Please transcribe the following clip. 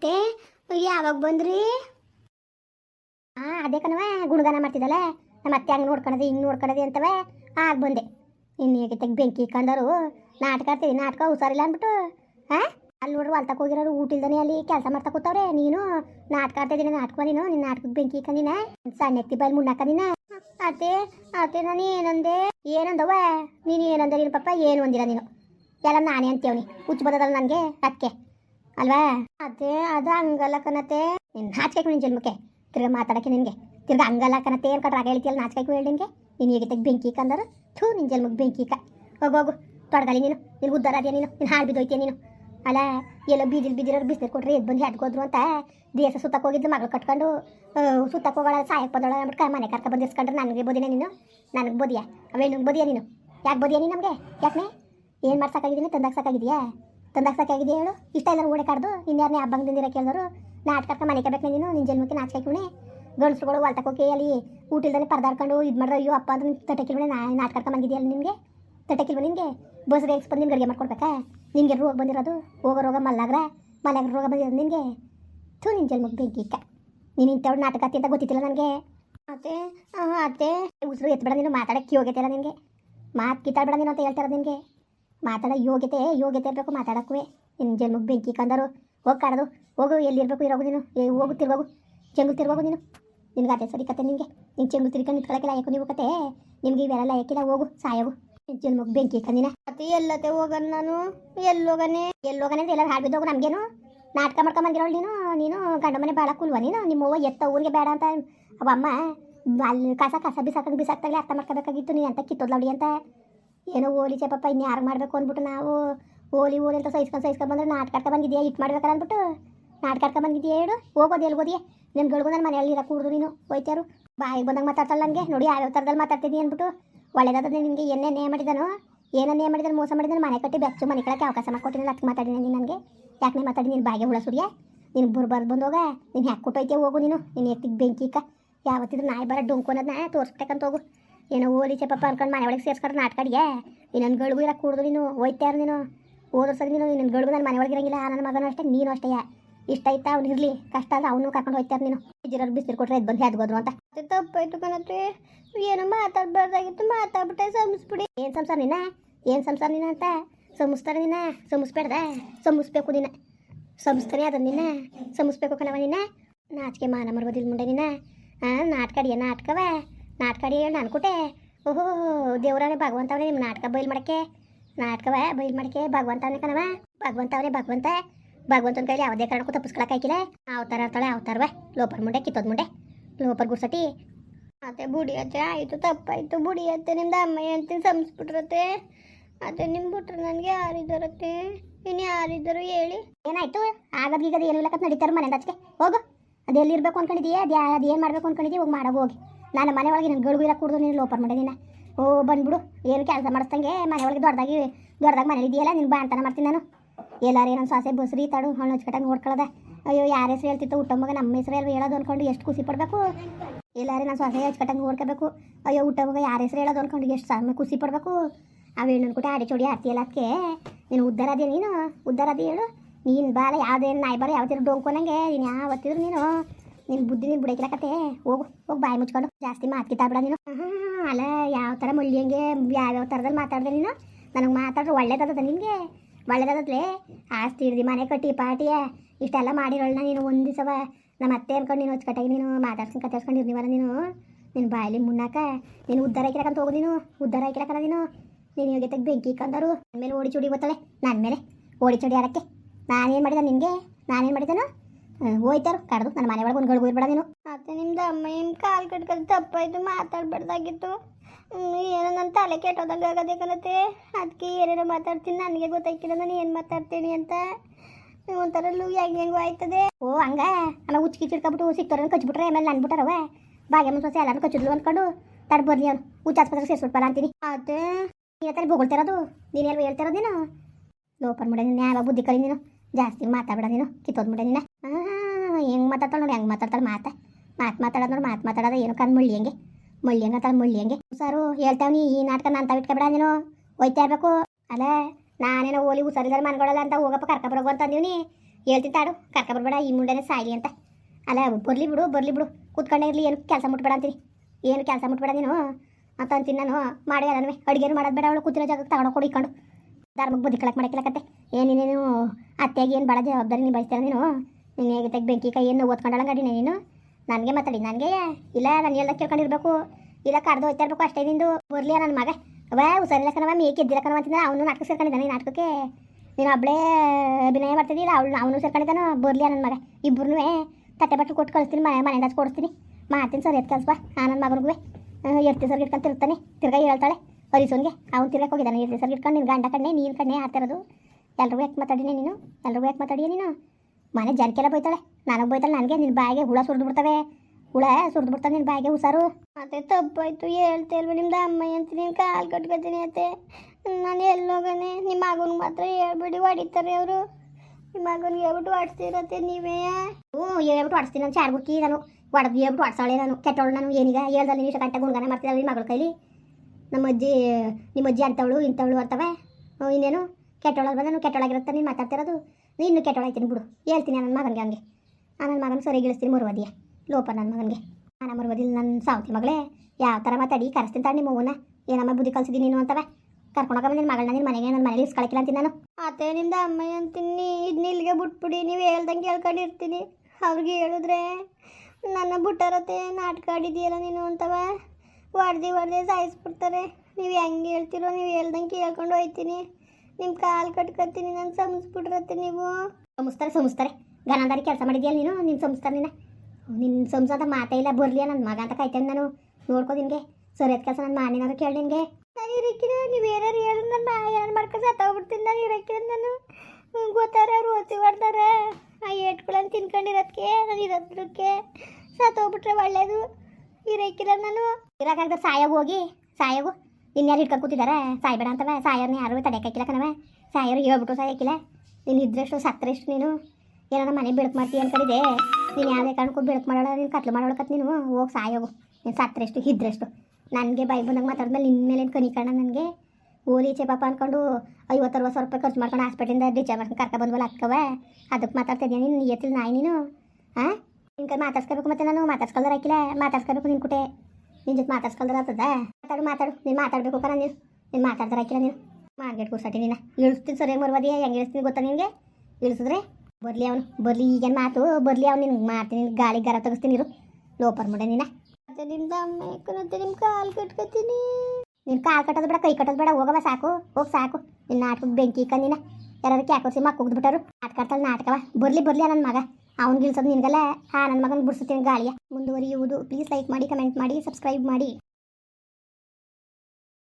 ಅತ್ತೆ ಯಾವಾಗ ಬಂದ್ರಿ? ಹಾ ಅದೇ ಕಣವ ಗುಣಗಾನ ಮಾಡ್ತಿದ್ದಲ್ಲ. ನಮ್ಮ ಅತ್ತೆ ಹಂಗೆ ನೋಡ್ಕೊಳದೆ ಹಿಂಗೆ ನೋಡ್ಕೊಳದೆ ಅಂತವೆ, ಆಗ ಬಂದೆ. ಇನ್ನು ಹೇಗೆ ತೆಗ್ ಬೆಂಕಿ ಕಂಡರು, ನಾಟಕ ಆಡ್ತೀವಿ ನಾಟಕ ಹುಷಾರಿಲ್ಲ ಅಂದ್ಬಿಟ್ಟು ಹಾ ಅಲ್ಲಿ ನೋಡ್ರಿ ಹೊಲ್ತಕ್ಕೆ ಹೋಗಿರೋರು, ಊಟ ಇಲ್ದಾನೆ ಅಲ್ಲಿ ಕೆಲಸ ಮಾಡ್ತಾ ಕೂತವ್ರೆ. ನೀನು ನಾಟಕ ಆಡ್ತಾ ಇದ್ದೀನಿ ನಾಟಕ, ನೀನು? ನಿನ್ನ ನಾಟಕಕ್ಕೆ ಬೆಂಕಿ ಕಂದಿನ ಸಣ್ಣ ಎತ್ತಿ ಬೈಲ್ ಮುಣ್ಣಾಕದಿನ ಅತ್ತೆ ಅತ್ತೆ, ನಾನು ಏನಂದೆ? ಏನಂದವ ನೀನು ಏನಂದೆ ನೀನು ಪಪ್ಪ ಏನು ಅಂದಿಲ್ಲ ನೀನು? ಎಲ್ಲ ನಾನೇ ಅಂತೇವ್ನಿ ಹುಚ್ಚು ಬದದಲ್ಲ ನನಗೆ? ಅದಕ್ಕೆ. ಅಲ್ವಾ? ಅದೇ, ಅದು ಹಂಗಲ್ಲ ಕಣತೆ ನಿನ್ನ ನಾಚಿಕೆ ನಿನ್ನ ಜನ್ಮಕ್ಕೆ. ತಿರ್ಗಾ ಮಾತಾಡಕ್ಕೆ ನಿನ್ಗೆ. ತಿರ್ಗಾ ಹಂಗಲ್ಲ ಕಣತೆ ಏನು ಕಟ್ರಾಗ ಹೇಳ್ತಿಯಲ್ಲ ನಾಚಿಕೆ ಹೇಳಿ ನಿನ್ಗೆ? ನೀನು ಹೇಗೆ ತೆಗ್ ಬೆಂಕಿ ಕಂದರು? ಥೂ, ನಿನ್ ಜನ್ಮಕ್ಕೆ ಬೆಂಕಿ ಕ ಹೋಗು ಹೋಗು. ತೊಡಗಲಿ ನೀನು. ನಿನ್ ಉದ್ದಾರ ಅದೇ ನೀನು? ನೀನು ಹಾಳು ಬಿದ್ದೋಯ್ತೀಯ ನೀನು? ಅಲ್ಲ, ಎಲ್ಲೋ ಬೀದಿಲ್ ಬಿದ್ದಿರೋರು ಬಿಸಿನೀರು ಕೊಟ್ರಿ ಎದ್ದು ಬಂದು ಹೆಡ್ಗೋದ್ರು ಅಂತ? ದೇಶ ಸುತ್ತಕ್ಕೆ ಹೋಗಿದ್ದು ಮಗಳು ಕಟ್ಕೊಂಡು ಸುತ್ತಕ್ಕೆ ಹೋಗೋಳ ಸಾಯಕ್ಕೆ ಬಂದೋಳ ಅಂದ್ಬಿಟ್ಟು ಮನೆ ಕರ್ಕ ಬಂದು ಇಸ್ಕೊಂಡ್ರೆ ನನಗೆ ಬೋದಿನ ನೀನು? ನನಗೆ ಬೋದಿಯಾ? ಅವೇನು ಬೋದಿಯಾ ನೀನು? ಯಾಕೆ ಬೋದಿಯಾ ನೀನು ನಮಗೆ? ಯಾಕೆ ಏನು ಮಾಡ್ಸಕ್ಕಾಗಿದ್ದೀನಿ ತಂದಾಕ್ ಸಾಕಾಗಿದೆಯಾ ತಂದಾಕ್ ಸಾಕಾಗಿದೆಯಾ ಹೇಳು? ಇಷ್ಟ ಎಲ್ಲರೂ ಓಡೆ ಕಾಡ್ದು ಇನ್ಯಾರನ್ನ ಹಬ್ಬಂಗೆ ದಿನ ಕೇಳಿದ್ರು ನಾಟಕ ಮನೆ ಕಬೇಕು ನೀನು ನಿನ್ನ ಜನ್ಮಕ್ಕೆ ನಾಚಿಕೆ ಕಿವಣೆ ಗಂಡಸ್ರುಗಳು ಹೊಲ್ತಕ್ಕೆ ಹೋಗಿ ಅಲ್ಲಿ ಊಟ ಇಲ್ದಾನೆ ಪರದಾಡ್ಕೊಂಡು ಇದು ಮಾಡ್ರೆ ಅಯ್ಯೋ ಅಪ್ಪ ಅದನ್ನ ತಟ್ಟೆ ಕಿವಣೆ ನಾ ನಾಟಕ ಬಂದಿದೆಯಲ್ಲ ನಿಮಗೆ ತಟ್ಟೆ ನಿಮಗೆ ಬಸ್ ರೇಕ್ಸ್ ಬಂದು ನಿಮ್ಗೆ ಅಡುಗೆ ಮಾಡ್ಕೊಡ್ಬೇಕಾ? ನಿಮಗೆ ರೋಗ ಬಂದಿರೋದು? ಹೋಗೋ ರೋಗ ಮಲ್ಲಾಗ್ರ? ಮಲ್ಲಾಗ ರೋಗ ಬಂದಿರೋದು ನಿನಗೆ? ಥೂ ನಿನ್ನ ಜನ್ಮಕ್ಕೆ ಬೆಂಕಿ ಇಕ್ಕ. ನೀನು ಇಂಥವ್ಳು ನಾಟಕ ಅಂತ ಗೊತ್ತಿತ್ತಿಲ್ಲ ನನಗೆ. ಅತ್ತೆ ಅತ್ತೆ ಉಸಿರು ಎತ್ತಬೇಡ ನೀನು, ಮಾತಾಡೋಕ್ಕೆ ಹೋಗೈತಿಲ್ಲ ನಿನಗೆ. ಮಾತು ಕಿತ್ತಾಡ್ಬೇಡ ನೀನು ಅಂತ ಹೇಳ್ತಾರ ನಿನಗೆ. ಮಾತಾಡೋ ಯೋಗ್ಯತೆ ಯೋಗ್ಯತೆ ಇರಬೇಕು ಮಾತಾಡೋಕ್ಕೂ. ನಿನ್ನ ಜನ್ಮಕ್ಕೆ ಬೆಂಕಿ ಕಂದರು ಹೋಗಿ ಕಾಡೋದು. ಹೋಗು ಎಲ್ಲಿರಬೇಕು ಇರೋಗು ನೀನು. ಏ ಹೋಗು ತಿರ್ಗೋಗು. ನೀನು. ನಿನಗೆ ಅದೇ ಸರಿ ಕತೆ ನಿನಗೆ ನೀನು ಚೆಂಗು ತಿರ್ಕೊಂಡು ನಿಂತ್ಕೊಳ್ಳೋಕ್ಕೆಲ್ಲ ಯಾಕೋ ನೀವು ಕತೆ. ನಿಮ್ಗೆ ಇವೆಲ್ಲ ಯಾಕಿಲ್ಲ ಹೋಗು ಸಾಯೋಗು. ಜನ್ಮ ಜನ್ಮಕ್ಕೆ ಬೆಂಕಿ ಕಂದಿನ. ಮತ್ತೆ ಎಲ್ಲತ್ತೆ ಹೋಗನ್ ನಾನು. ಎಲ್ಲೋಗನೆ. ಎಲ್ಲೋಗನೆ ಎಲ್ಲರೂ ಹಾಡ್ಬಿದ್ದೋಗು ನಮಗೇನು? ನಾಟಕ ಮಾಡ್ಕೊಂಬಂದಿರೋಳು ನೀನು. ನೀನು ಗಂಡ ಮನೆ ಭಾಳ ಕುಲ್ವ ನೀನು. ನಿಮ್ಮ ಅವ್ವ ಎತ್ತ ಊರಿಗೆ ಬೇಡ ಅಂತ. ಅವಮ್ಮ ಅಲ್ಲಿ ಕಸ ಕಸ ಬಿಸಾಕಂಗೆ ಬಿಸಾಕ್ತಾಗಲೇ ಅರ್ಥ ಮಾಡ್ಕೋಬೇಕಾಗಿತ್ತು ನೀನು ಅಂತ ಕಿತ್ತೋದ್ಲವಡಿ ಅಂತ. ಏನೋ ಓಲಿ ಚಪಪ್ಪ ಇನ್ನು ಯಾರು ಮಾಡಬೇಕು ಅಂದ್ಬಿಟ್ಟು ನಾವು ಓಲಿ ಓಲಿ ಅಂತ ಸಹಿಸ್ಕೊಂಡು ಸಹಿಸ್ಕೊಂಡು ಬಂದ್ರೆ ನಾಟಕ ಬಂದಿದ್ಯಾ ಇಟ್ಟು ಮಾಡ್ಬೇಕಲ್ಲ ಅಂದ್ಬಿಟ್ಟು? ನಾಟಕ ಬಂದಿದ್ಯಾ ಹೇಳು? ಹೋಗೋದು ಎಲ್ಗೋದಿಯೇ ನಿಮ್ಮ ಗಳಿಗೂ ನನ್ನ ಮನೆಯಲ್ಲಿ ಇರೋ ಕೂಡ್ದು ನೀನು, ಹೋಯ್ತಾರು? ಬಾಯಿಗೆ ಬಂದಂಗೆ ಮಾತಾಡ್ತಾಳೆ ನನಗೆ? ನೋಡಿ ಯಾವ ಥರದಲ್ಲಿ ಮಾತಾಡ್ತಿದ್ದೀನಿ ಅಂದ್ಬಿಟ್ಟು. ಒಳ್ಳೇದಾದ್ರೆ ನಿನಗೆ ಏನೇ ನೇ ಮಾಡಿದಾನೋ, ಏನೇ ನೇ ಮಾಡಿದಾನೆ ಮೋಸ ಮಾಡಿದಾನೆ ಮನೆ ಕಟ್ಟಿ ಬೆಚ್ಚು ಮನೆ ಕಳಕ್ಕೆ ಅವಕಾಶ ಮಾಡ್ಕೊಟ್ಟಿಲ್ಲ ಅದಕ್ಕೆ ಮಾತಾಡಿ ನೀನು ನನಗೆ. ಯಾಕೆ ಮಾತಾಡಿ ನೀನು ಬಾಯಿಗೆ ಹುಳ ಸುರಿಯ ನೀನು ಬುರ್ಬಾರ್ದು ಬಂದೋಗ? ನೀನು ಹ್ಯಾಕ್ ಕೊಟ್ಟೋಯ್ತೆ ಹೋಗು ನೀನು? ನೀನು ಎತ್ತಿಗೆ ಬೆಂಕಿ ಕ ಯಾವತ್ತಿದ್ರು ನಾಯಿ ಬರೋ ಡೊಂಕು ಅನ್ನೋದನ್ನ ಹೋಗು. ಏನೋ ಓದಿ ಚಪ್ಪ ಅನ್ಕೊಂಡು ಮನೆ ಒಳಗೆ ಸೇರ್ಸ್ಕೊಂಡು ನಾಟ್ಕಡಿಗೆ ಇನ್ನೊಂದು ಗಳಿಗೂ ಇರೋ ಕೂಡ್ದು ನೀನು ಹೋಯ್ತಾರ ನೀನು. ಓದೋ ಸರಿ ನೀನು ನಿನ್ನ ಗಳಿಗೂ ನನ್ನ ಮನೆ ಒಳಗೆ ಇರಂಗಿಲ್ಲ ನನ್ನ ಮಗನೂ ಅಷ್ಟೇ ನೀನು ಅಷ್ಟೇ. ಇಷ್ಟ ಆಯ್ತಾ? ಅವ್ನು ಇರಲಿ. ಕಷ್ಟ ಆದ್ರೆ ಅವನು ಕರ್ಕೊಂಡು ಹೋಯ್ತಾರ ನೀನು. ಬಿಸಿರೋರು ಬಿಸಿರು ಕೊಟ್ರೆ ಎದ್ದು ಬಂದು ಹೆದ್ಗೋದ್ರು ಅಂತ. ತಪ್ಪಾಯ್ತು ಕಣತ್ರಿ ಏನೋ ಮಾತಾಡ್ಬಾರ್ದಾಗಿತ್ತು ಮಾತಾಡ್ಬಿಟ್ಟೆ ಸಂಸ್ಬಿಡಿ. ಏನು ಸಂಸಾರ ನೀನ? ಏನು ಸಂಸಾರ ನೀನ ಅಂತ? ಸಮಸ್ತಾರೆ ನೀನ? ಸಂಸ್ಬೇಡ್ದ? ಸಂಸ್ಬೇಕು ನೀನ. ಸಂಸ್ತಾನೆ ಅದ ನಿನ್ನ ಸಂಸ್ಬೇಕು ಕಣವ ನಿನ್ನ ನಾಚಿಕೆ ಮಾನ ಮರ್ಬೋದಿಲ್ಲ ಮುಂಡೆ ನಿನ್ನ ಹಾಂ ನಾಟ್ಕಡಿಯ ನಾಟಕವ? ನಾಟಕಾಡಿ ನಾನು ಕೊಟ್ಟೆ ಓಹೋ ದೇವರವನೇ ಭಗವಂತವನೇ ನಿಮ್ಮ ನಾಟಕ ಬಯಲು ಮಾಡಕ್ಕೆ. ನಾಟಕವ ಬಯಲು ಮಾಡಕ್ಕೆ ಭಗವಂತವನೇ ಕಣವ ಭಗವಂತವನೇ ಭಗವಂತ. ಭಗವಂತನ ಕೈಲಿ ಯಾವುದೇ ಕಾರಣಕ್ಕೂ ತಪ್ಪಿಸ್ಕೊಳಕ್ಕಾಗಿಲ್ಲ ಅವತಾರ ಆಡ್ತಾಳೆ, ಅವತಾರವ. ಲೋಪರ್ ಮುಂಡೆ, ಕಿತ್ತೋದ್ ಮುಂಡೆ. ಲೋಪರ್ ಗುಡ್ಸತಿ. ಮತ್ತೆ ಬುಡಿ ಅತ್ತೆ ಆಯಿತು ತಪ್ಪಾಯಿತು ಬುಡಿ ಅತ್ತೆ ನಿಮ್ದು ಅಮ್ಮ ಅಂತ ಸಂಸ್ಬಿಟ್ರತ್ತೆ. ಅದೇ ನಿಮ್ಮ ಬಿಟ್ರೆ ನನಗೆ ಯಾರಿದ್ದಾರತ್ತೆ? ಇನ್ನು ಯಾರಿದ್ದರು ಹೇಳಿ. ಏನಾಯ್ತು? ಆಗದ್ ಈಗ ಏನು ಇಲ್ಲಕತ್ ನಡೀತಾರ ಮನೆ ಅಚ್ಚಿಗೆ ಹೋಗು. ಅದು ಎಲ್ಲಿರ್ಬೇಕು ಅನ್ಕೊಂಡಿದೀಯ? ಅದು ಅದು ಏನು ಮಾಡ್ಬೇಕು ಅನ್ಕೊಂಡಿದ್ದೀಯ ಹೋಗಿ ಮಾಡೋ, ಹೋಗಿ. ನಾನು ಮನೆ ಒಳಗೆ ನನ್ನ ಗಡುಗು ಇರಕ್ಕೆ ಕುಡ್ದು ನೀನು ಲೋಪರ್ ಮಾಡಿ ನೀನು. ಓ, ಬಂದ್ಬಿಡು. ಏನು ಕೆಲಸ ಮಾಡಿಸ್ದಂಗೆ? ಮನೆ ಒಳಗೆ ದೊಡ್ಡದಾಗಿ ದೊಡ್ಡದಾಗಿ ಮನೇಲಿ ಇದೆಯಲ್ಲ, ನೀನು ಬಾಣ್ತನ ಮಾಡ್ತೀನಿ ನಾನು. ಎಲ್ಲಾರು ಏನೊಂದು ಸಾಸೆ ಬಸ್ರಿ ತಾಡು, ಹಣ್ಣು ಹಚ್ಕಟ್ಟಾಗ ನೋಡ್ಕೊಳ್ಳೋದ ಅಯ್ಯೋ, ಯಾರ ಹೆಸರು ಹೇಳ್ತಿತ್ತು? ಊಟ ಮಗ ನಮ್ಮ ಹೆಸರು ಎಲ್ಲ ಹೇಳೋದು ಅನ್ಕೊಂಡು ಎಷ್ಟು ಖುಷಿ ಪಡಬೇಕು. ಎಲ್ಲಾರು ನಾನು ಸೊಸೆ ಹಚ್ಕಟ್ಟಂಗೆ ನೋಡ್ಕೋಬೇಕು. ಅಯ್ಯೋ ಊಟ ಮಗ ಯಾರ ಹೆಸರು ಹೇಳೋದು ಅನ್ಕೊಂಡು ಎಷ್ಟು ಸಮಯ ಖುಷಿ ಪಡಬೇಕು. ಅವೇನು ಅಂದ್ಕೊಟ್ಟೆ ಆಡಿ ಚೋಡಿ ಆಡ್ತಿಯಲ್ಲ ಅದಕ್ಕೆ ನೀನು ಉದ್ದಾರ ಅದೇ ನೀನು ಉದ್ದಾರ ಅದೇ ಹೇಳು. ನೀನು ಬಾಲ ಯಾವುದೇ ನಾಯಿ ಬಾಲ ಯಾವತ್ತಿರೋ ಡೋಂಕೋನಂಗೆ ನೀನು ಯಾವತ್ತಿದ್ರು ನೀನು. ನಿನ್ನ ಬುದ್ಧಿ ನೀನು ಕತೆ. ಹೋಗು, ಹೋಗಿ ಬಾಯಿ ಮುಚ್ಕೊಂಡು. ಜಾಸ್ತಿ ಮಾತು ಬಿಡ ನೀನು ಅಲ್ಲ, ಯಾವ ಥರ ಮುಳ್ಳಿಯಂಗೆ ಯಾವ್ಯಾವ ಥರದಲ್ಲಿ ಮಾತಾಡ್ದೆ ನೀನು? ನನಗೆ ಮಾತಾಡ್ರೆ ಒಳ್ಳೇದದ ನಿನಗೆ? ಒಳ್ಳೇದದತ್ಲೆ ಆಸ್ತಿ ಹಿಡ್ದು ಮನೆ ಕಟ್ಟಿ ಪಾಟಿಯ ಇಷ್ಟೆಲ್ಲ ಮಾಡಿರೋಳನ್ನ ನೀನು ಒಂದು ದಿವಸವ ನಮ್ಮ ಅತ್ತೆ ಅನ್ಕೊಂಡು ನೀನು ಹೊಚ್ಕಟ್ಟಾಗಿ ನೀನು ಮಾತಾಡ್ಸ್ಕೊಂಡು ಕತ್ತಾಡ್ಸ್ಕೊಂಡಿರ್ನಿವಲ್ಲ ನೀನು? ನಿನ್ನ ಬಾಯಲ್ಲಿ ಮುನ್ನಾಕ ನೀನು ಉದ್ದಾರ ಹಾಕಿರಕಂತ ಹೋಗು ನೀನು. ಉದ್ದಾರ ಹಾಕಿರಕಲ್ಲ ನೀನು. ನೀನು ಯೋಗ್ಯತೆ ಬೆಂಕಿ ಕಂದರು. ನನ್ನ ಮೇಲೆ ಓಡಿ ಚುಡಿ ಗೊತ್ತಾಳೆ ನನ್ನ ಮೇಲೆ ಓಡಿ ಚುಡಿ ಆಡಕ್ಕೆ. ನಾನೇನು ಮಾಡಿದೆ ನಿನಗೆ? ನಾನೇನು ಮಾಡಿದನು? ಹೋಯ್ತಾರು ಕಡ್ದು ನನ್ನ ಮನೆ ಒಳಗೆ ಒಂದು ಗಳಿಗೂ ಇರ್ಬೇಡ ನೀನು. ಮತ್ತೆ ನಿಮ್ದು ಅಮ್ಮ ಕಾಲು ಕಟ್ಕೊಂಡು ತಪ್ಪಾಯ್ತು ಮಾತಾಡ್ಬಾರ್ದಾಗಿತ್ತು. ಏನೋ ನನ್ನ ತಲೆ ಕೆಟ್ಟೋದಂಗೆ ಕಣತೆ ಅದಕ್ಕೆ ಏನೇನೋ ಮಾತಾಡ್ತೀನಿ ನನಗೆ ಗೊತ್ತಾಯ್ಕಿಲ್ಲ ನಾನು ಏನು ಮಾತಾಡ್ತೀನಿ ಅಂತ. ಒಂಥರ ಲೂ ಹೆಂಗೆ ಹೆಂಗೋ ಆಯ್ತದೆ. ಓ ಹಂಗ? ಆಮೇಲೆ ಉಚ್ಚಿ ಚಿಡ್ಕೊಬಿಟ್ಟು ಸಿಕ್ತವ್ರ ಕಚ್ಬಿಟ್ರೆ ಆಮೇಲೆ ನನ್ಬಿಟ್ಟಾರವ ಬಾಗೆ ಮುಂಚೆ ಎಲ್ಲರೂ ಕಚ್ಚಿದ್ಲು ಅಂದ್ಕೊಂಡು ತಡ ಬರ್ಲಿ ಅವನು ಹುಚ್ಚ ಆಸ್ಪತ್ರೆಗೆ ಸೇರಿಸ್ಬಿಟ್ಬಲ್ಲ ಅಂತೀನಿ. ಅದೇ ನೀನು ತಾನೇ ಬೊಗಳ್ತಿರೋದು? ನೀನು ಎಲ್ಲ ಹೇಳ್ತಿರೋದು ನೀನು? ಲೋಪರ್ ಮುಡ ನೀನು ಯಾವ ಬುದ್ಧಿ ಕಲಿ ನೀನು. ಜಾಸ್ತಿ ಮಾತಾಡ್ಬೇಡ ನೀನು ಕಿತ್ತೋದ್ ಮುಡ ನೀನು. ಹಾಂ ಹೆಂಗೆ ಮಾತಾಡ್ತಾಳೆ ನೋಡಿ, ಹೆಂಗೆ ಮಾತಾಡ್ತಾಳೆ ಮಾತ. ಮಾತು ಮಾತಾಡೋದು ನೋಡಿ, ಮಾತು ಮಾತಾಡೋದು ಏನು ಕಣ್ ಮುಳ್ಳಿ ಹಂಗೆ. ಮುಳ್ಳಿ ಹಂಗೆ ಅಂತಾಳೆ ಮುಳ್ಳಿ ಹಂಗೆ. ಸಾರು ಹೇಳ್ತಾವ್ನಿ ಈ ನಾಟಕ ನಾನು ತಾವಿಟ್ಕೊಬೇಡ ನೀನು. ಹೋಯ್ತಾ ಇರಬೇಕು. ಅಲ್ಲ, ನಾನೇನೋ ಓಲಿ ಹುಷಾರಿದ್ದಾರೆ ಮನ್ಗೊಳಲ್ಲ ಅಂತ ಹೋಗಪ್ಪ ಕರ್ಕೊಬರೋಗು ಅಂತ ಅಂದೀವ್ನಿ. ಹೇಳ್ತೀನಿ ತಾಡು ಕರ್ಕ ಬರ್ಬೇಡ ಈ ಮುಂಡೆನೇ ಸಾಯ್ಲಿ ಅಂತ. ಅಲ್ಲ, ಬರ್ಲಿ ಬಿಡು ಬರ್ಲಿ ಬಿಡು. ಕೂತ್ಕೊಂಡೇ ಇರಲಿ, ಏನು ಕೆಲಸ ಮುಟ್ಬೇಡ ಅಂತೀನಿ. ಏನು ಕೆಲಸ ಮುಟ್ಬೇಡ ನೀನು? ಅಂತ ಅಂತೀನಿ ನಾನು. ಮಾಡಿ ಅಲ್ಲವೇ ಅಡುಗೆನೂ ಮಾಡೋದು ಬೇಡ ಅವಳು, ಕೂತಿರೋ ಜಾಗಕ್ಕೆ ತಗೊಂಡು ಕೊಡು ಇಕ್ಕೊಂಡು. ಧರ್ಮಕ್ಕೆ ಕಳಕ್ ಮಾಡಕ್ಕಿಲ್ಲಕತ್ತೆ ಏನೇನೇನು ಅತ್ತೆಗೆ ಏನು ಬೇಡ ಜವಾಬ್ದಾರಿ ನೀವು ಬಯಸ್ತೀರ ನೀನು? ನೀನು ಹೇಗೆ ಬೆಂಕಿ ಕೈ ಏನು ಓದ್ಕೊಂಡಳ ಗಡಿನೇ ನೀನು? ನನಗೆ ಮಾತಾಡಿ, ನನಗೆ? ಇಲ್ಲ, ನಾನು ಎಲ್ಲ ಕೇಳ್ಕೊಂಡಿರ್ಬೇಕು. ಇಲ್ಲ ಕಡ್ದು ಹೋಯ್ತಾ ಅಷ್ಟೇ ನಿಂದು. ಬರ್ಲಿಯ ನನ್ನ ಮಗ. ಅವ ಹುಷಾರಿಲ್ಲ ಕಣವ ಏಕೆ ಎದ್ದಿಲ್ಲ ಕಣವ ಅಂತಂದ್ರೆ ಅವನು ನಾಟಕ ಸೇರ್ಕೊಂಡಿದ್ದಾನೆ ಈ ನಾಟಕಕ್ಕೆ. ನೀನು ಒಬ್ಬಳೇ ಅಭಿನಯ ಮಾಡ್ತಿದ್ದಿಲ್ಲ ಅವಳು ಅವನು ಸೇರ್ಕೊಂಡಿದ್ದಾನು? ಬರ್ಲಿಯ ನನ್ನ ಮಗ. ಇಬ್ಬರೂ ತಟ್ಟೆ ಬಟ್ಟೆ ಕೊಟ್ಟು ಕಳಿಸ್ತೀನಿ, ಮನೆ ಮನೆಯಿಂದ ಹಚ್ಚಿ ಕೊಡಿಸ್ತೀನಿ. ಮಾಡ್ತೀನಿ ಸರ್ ಎತ್ತು ಕಲ್ಸ್ಬಾ ಆ ನನ್ನ ಮಗನಿಗೂ ಎರ್ತಿ ಸರ್ ಇಟ್ಕೊಂಡು ತಿರ್ತಾನೆ ತಿರ್ಗಾ ಹೇಳ್ತಾಳೆ ಹರಿಸೋನ್ಗೆ ಅವ್ನು ತಿರ್ಗಕ್ಕೆ ಹೋಗಿದ್ದಾನೆ, ಎರ್ತಿ ಸರ್ ಇಟ್ಕೊಂಡು ನಿನ್ನ ಗಂಡ ಕಣ್ಣೆ, ನೀನು ಕಣ್ಣೆ ಆಡ್ತಿರೋದು ಎಲ್ರಿಗೂ ಯಾಕೆ ಮಾತಾಡಿನಿ ನೀನು? ಎಲ್ರಿಗೂ ಯಾಕೆ ಮಾತಾಡಿಯ ನೀನು? ಮನೆ ಜನಕ್ಕೆಲ್ಲ ಬೈತಾಳೆ. ನನಗೆ ಬೈತಾಳೆ ನನಗೆ ನಿನ್ನ ಬಾಯಿಗೆ ಹುಳ ಸುರಿದು ಬಿಡ್ತವೆ. ಹುಳ ಸುರಿದು ಬಿಡ್ತಾವೆ ನಿನ್ನ ಬಾಯಿಗೆ ಹುಷಾರು. ಅದೇ ತಪ್ಪಾಯ್ತು. ಹೇಳ್ತೆ ಅಲ್ವ ನಿಮ್ದು ಅಮ್ಮ ಅಂತ ನೀನು ಕಾಲು ಕಟ್ಕೊತೀನಿ ಅತ್ತೆ. ನಾನು ಎಲ್ಲೋಗನೆ ನಿಮ್ಮ ಮಗನಿಗೆ ಮಾತ್ರ ಹೇಳ್ಬಿಡಿ ಹೊಡಿತಾರೆ ಅವರು. ನಿಮ್ಮ ಮಗನಿಗೆ ಹೇಳ್ಬಿಟ್ಟು ಹೊಡ್ಸ್ತಿರತ್ತೆ ನೀವೇ? ಹ್ಞೂ ಹೇಳ್ಬಿಟ್ಟು ಹೊಡ್ಸ್ತೀನಿ ನಾನು ಚಾರ್ಗುಕ್ಕಿ ನಾನು. ಹೊಡೆದು ಹೇಳ್ಬಿಟ್ಟು ಹೊಡ್ಸಾಳೆ ನಾನು. ಕೆಟ್ಟವಳು ನಾನು ಏನೀಗ? ಹೇಳ್ದಲ್ಲಿ ನೀವು ಗಂಟೆ ಗುಣಗಾನ ಮಾಡ್ತಿದ್ದಾಳೆ ಮಗಳ ಕೈಲಿ? ನಮ್ಮ ಅಜ್ಜಿ ನಿಮ್ಮ ಅಜ್ಜಿ ಅಂತವಳು ಇಂಥವಳು ಅಂತವೆ. ಹ್ಞೂ, ಇನ್ನೇನು? ಬಂದು ನಾನು ಕೆಟ್ಟವಳಾಗಿರುತ್ತೆ ನೀನು ಮಾತಾಡ್ತಿರೋದು. ನೀನು ಕೆಟ್ಟೊಳಾಯ್ತೀನಿ ಬಿಡು. ಹೇಳ್ತೀನಿ ನನ್ನ ಮಗನಿಗೆ ಹಂಗೆ ನನ್ನ ಮಗನ ಸರಿ ಇಳಿಸ್ತೀನಿ ಮರುವದಿಯ. ಲೋಪ ನನ್ನ ಮಗನಿಗೆ. ನಾನು ಮರುವದಿಲ್ಲ ನನ್ನ ಸಾವತಿ ಮಗಳೇ. ಯಾವ ಥರ ಮಾತಾಡಿ, ಕರೆಸ್ತೀನಿ ನಿಮ್ಮ ಅವ್ವನ ಏನಮ್ಮ ಬುದ್ಧಿ ಕಲ್ಸಿದ್ದೀನಿ ನೀನು ಅಂತವೆ? ಕರ್ಕೊಂಡೋಗ ನಿನ್ನ ಮಗಳನ್ನ, ನಿನ್ನ ಮನೆಗೆ ನನ್ನ ಮನೇಲಿ ಇಸ್ಕೊಳಕಿಲ್ಲ ಅಂತೀನಿ ನಾನು. ಅತ್ತೆ, ನಿಂದ ಅಮ್ಮ ಅಂತೀನಿ ಇದನ್ನ ಬಿಟ್ಬಿಡಿ, ನೀವು ಹೇಳ್ದಂಗೆ ಹೇಳ್ಕೊಂಡಿರ್ತೀನಿ. ಅವ್ರಿಗೆ ಹೇಳಿದ್ರೆ, ನನ್ನ ಬಿಟ್ಟಾರತ್ತೆ, ನಾಟಕ ಆಡಿದೆಯಲ್ಲ ನೀನು ಅಂತವ? ಹೊಡ್ದು ಹೊಡ್ದೆ ಸಾಯಿಸ್ಬಿಡ್ತಾರೆ. ನೀವು ಹೆಂಗೆ ಹೇಳ್ತಿರೋ, ನೀವು ಹೇಳ್ದಂಗೆ ಹೇಳ್ಕೊಂಡು ಹೋಯ್ತೀನಿ. ನಿಮ್ಮ ಕಾಲು ಕಟ್ಕೊತೀನಿ ನಾನು ಸಂಸ್ಬಿಟ್ರತ್ತೆ ನೀವು. ಸಂಸ್ತಾರೆ ಸಂಸ್ತಾರೆ. ಗನಂದಾರಿ ಕೆಲಸ ಮಾಡಿದ್ಯಲ್ಲ ನೀನು? ನಿನ್ನ ಸಂಸ್ತಾರೆ ನಿನ್ನ? ನಿನ್ನ ಸಂಸಾದ ಮಾತೇ ಇಲ್ಲ, ಬರಲಿಯ ನನ್ನ ಮಗ ಅಂತ ಕಾಯ್ತೇನೆ ನಾನು. ನೋಡ್ಕೋ ನಿನಗೆ. ಸರಿಯಾದ ಕೆಲಸ ನಾನು ಮಾಡಿನಾದ್ರು ಕೇಳಿ ನಿನಗೆ. ನಾನು ಇರಕ್ಕಿರ ನೀವು ಏನಾರು ಹೇಳಿ ನನ್ನ ಏನಾರು ಮಾಡ್ಕೊಂಡು ಸತ್ತೋಗ್ಬಿಡ್ತೀನಿ ನಾನು ಇರಕ್ಕಿರ ನಾನು. ಗೊತ್ತಾರ ಅವ್ರು ಒತ್ತಿ ಹೊಡ್ತಾರೆ ಆ ಏಟ್ಗಳನ್ನು ತಿನ್ಕೊಂಡಿರೋದಕ್ಕೆ ನಾನು ಇರೋದಕ್ಕೆ ಸತ್ತೋಗ್ಬಿಟ್ರೆ ಒಳ್ಳೇದು. ಇರಕ್ಕಿರ ನಾನು. ಇರೋಕ್ಕಾಗ್ದ ಸಾಯಾಗ ಹೋಗಿ, ಸಾಯಾಗು. ಇನ್ಯಾರು ಹಿಡ್ಕೊಂಡು ಕೂತಿದ್ದಾರೆ ಸಾಯ್ಬೇಡ ಅಂತವೆ. ಸಾಯರ್ನ ಯಾರು ತಡೆಯಕ್ಕಿಲ್ಲ ಕಣವ. ಸಾಯರು ಹೇಳ್ಬಿಟ್ಟು ಸಾಯಕ್ಕಿಲ್ಲ ನೀನು ಇದ್ರಷ್ಟು ಸತ್ತರೆಷ್ಟು ನೀನು. ಏನಾರ ಮನೆ ಬೆಳಕು ಮಾಡ್ತೀಯ ಅನ್ಕೊಂಡಿದ್ದೆ. ನೀನು ಯಾವುದೇ ಕಾರಣಕ್ಕೂ ಬೆಳಕು ಮಾಡೋಣ ನೀನು ಕತ್ಲು ಮಾಡೋಳಕತ್ ನೀನು. ಹೋಗಿ ಸಾಯೋಗು. ನೀನು ಸತ್ತರೆಷ್ಟು, ಇದ್ರಷ್ಟು. ನನಗೆ ಬೈ ಬಂದಾಗ ಮಾತಾಡಿದ್ಮೇಲೆ ನಿನ್ನ ಮೇಲೆ ಏನು ಕಣ ನನಗೆ? ಓಲೀಚೆ ಪಾಪ ಅಂದ್ಕೊಂಡು ಐವತ್ತು ಅರವತ್ತು ಸಾವಿರ ರೂಪಾಯಿ ಖರ್ಚು ಮಾಡ್ಕೊಂಡು ಹಾಸ್ಪಿಟ್ಲಿಂದ ಡಿಚಾರ್ಜ್ ಮಾಡ್ಕೊಂಡು ಕರ್ಕೊ ಬಂದ್ವಲ್ಲ ಅದಕ್ಕೆ ಮಾತಾಡ್ತಿದ್ಯಾ ನೀನು? ಎತ್ತಿಲ್ಲ ನಾಯಿ ನೀನು? ಹಾಂ ನಿನ್ನ ಕೈ ಮಾತಾಡ್ಸ್ಕೋಬೇಕು ಮತ್ತೆ ನಾನು? ಮಾತಾಡ್ಸ್ಕೊಳ್ದಾರ ಹಾಕಿಲ್ಲ. ಮಾತಾಡ್ಸ್ಕೋಬೇಕು ನಿನ್ನ ಕುಟೆ. ನಿನ್ನ ಜೊತೆ ಮಾತಾಡ್ಸ್ಕೊಳ್ದಾರ ಆಗ್ತದ? ಮಾತಾಡು ಮಾತಾಡು. ನೀನು ಮಾತಾಡಬೇಕು ಕರ ನೀನು. ನೀನು ಮಾತಾಡ್ದಾರ ಹಾಕಿಲ್ಲ ನೀನು. ಮಾರ್ಕೆಟ್ ಕೂರ್ಸಾಟಿ ನೀನು ಇಳಿಸ್ತೀನಿ ಸರಿಯಾಗಿ ಮರ್ವಾದಿ. ಹೆಂಗೆ ಇಳಿಸ್ತೀನಿ ಗೊತ್ತಾ ನಿನಗೆ? ಇಳಿಸಿದ್ರೆ? ಬರಲಿ ಅವನು, ಬರಲಿ ಈಗೇನು ಮಾತು? ಬರ್ಲಿ ಅವ್ನು ನಿನ್ಗೆ ಮಾಡ್ತೀನಿ ಗಾಳಿ ಗರ ತೆಗಿಸ್ತೀನಿ ಇರು. ಲೋಪರ್ ಮುಡೆ ನೀನ. ಮತ್ತೆ ನಿಮ್ದು ನಿಮ್ಮ ಕಾಲು ಕಟ್ಕೊತೀನಿ. ನೀನು ಕಾಲು ಕಟ್ಟೋದು ಬೇಡ, ಕೈ ಕಟ್ಟೋದು ಬೇಡ. ಹೋಗವ ಸಾಕು, ಹೋಗಿ ಸಾಕು. ನಿನ್ನ ನಾಟಕ ಬೆಂಕಿ ಇಕ್ಕ ನೀನ. ಯಾರು ಕ್ಯಾಕೋಸಿ ಮಕ್ಕ ಹೋಗ್ಬಿಟ್ಟರು ನಾಟಕ ಆಡ್ತಾಳೆ ನಾಟಕವ. ಬರ್ಲಿ, ಬರಲಿ ನನ್ನ ಮಗ. ಅವ್ನಿಗೆ ಇಳ್ಸೋದು ನಿನಗಲ್ಲ? ಹಾ ನನ್ನ ಮಗನ ಬಿಡಿಸ್ತೀನಿ ಗಾಳಿಯ ಮುಂದುವರಿಯುವುದು. ಪ್ಲೀಸ್ ಲೈಕ್ ಮಾಡಿ ಕಮೆಂಟ್ ಮಾಡಿ ಸಬ್ಸ್ಕ್ರೈಬ್ ಮಾಡಿ.